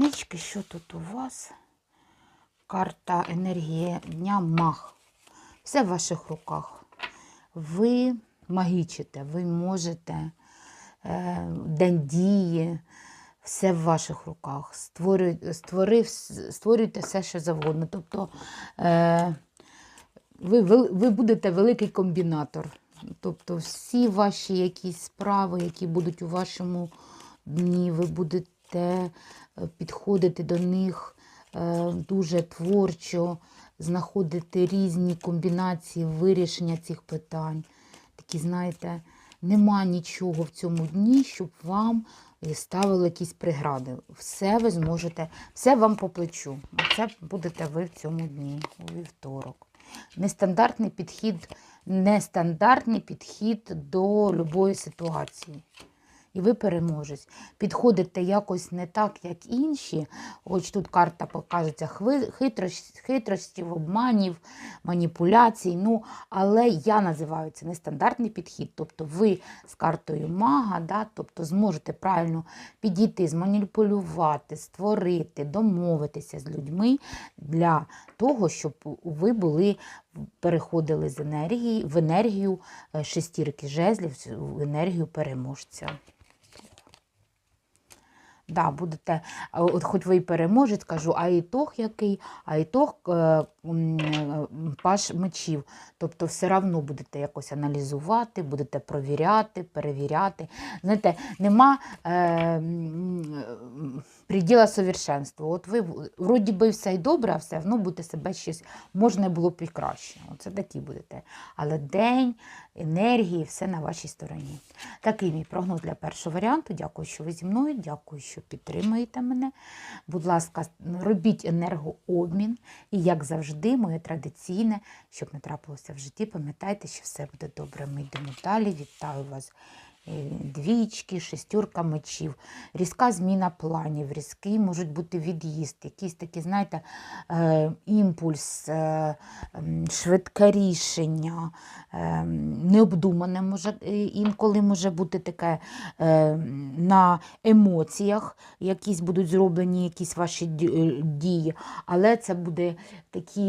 одинички, що тут у вас? Карта енергії дня маг. Все в ваших руках. Ви магічите, ви можете, е, день дії, все в ваших руках. Створюй, створюйте все, що завгодно. Тобто е, ви, ви будете великий комбінатор. Тобто всі ваші якісь справи, які будуть у вашому дні, ви будете е, підходити до них е, дуже творчо, знаходити різні комбінації вирішення цих питань. Такі, знаєте, нема нічого в цьому дні, щоб вам ставили якісь прегради. Все ви зможете, все вам по плечу. Це будете ви в цьому дні, у вівторок. Нестандартний підхід, нестандартний підхід до любої ситуації. І ви переможець. Підходите якось не так, як інші. Ось тут карта покажеться хитрость, обманів, маніпуляцій. Ну, але я називаю це нестандартний підхід. Тобто ви з картою мага, да, тобто зможете правильно підійти, зманіпулювати, створити, домовитися з людьми для того, щоб ви були, переходили з енергії в енергію е, шестірки жезлів, в енергію переможця. Да, будете, от хоч ви і переможець, кажу, а ітог який, а ітог е, е, паш мечів. Тобто все одно будете якось аналізувати, будете провіряти, перевіряти. Знаєте, нема е, приділа совершенства. От ви вроді би все й добре, а все одно будете себе щось, можна було б і краще. Оце такі будете. Але день, енергії, все на вашій стороні. Такий мій прогноз для першого варіанту. Дякую, що ви зі мною. Дякую, що підтримуєте мене. Будь ласка, робіть енергообмін. І, як завжди, моє традиційне, щоб не трапилося в житті, пам'ятайте, що все буде добре. Ми йдемо далі. Вітаю вас. Е, Двічки, шестюрка мечів, різка зміна планів, різкий можуть бути від'їзд, якийсь такий, знаєте, е, імпульс, е, швидке рішення, необдумане може інколи може бути таке на емоціях, якісь будуть зроблені якісь ваші дії, але це буде такі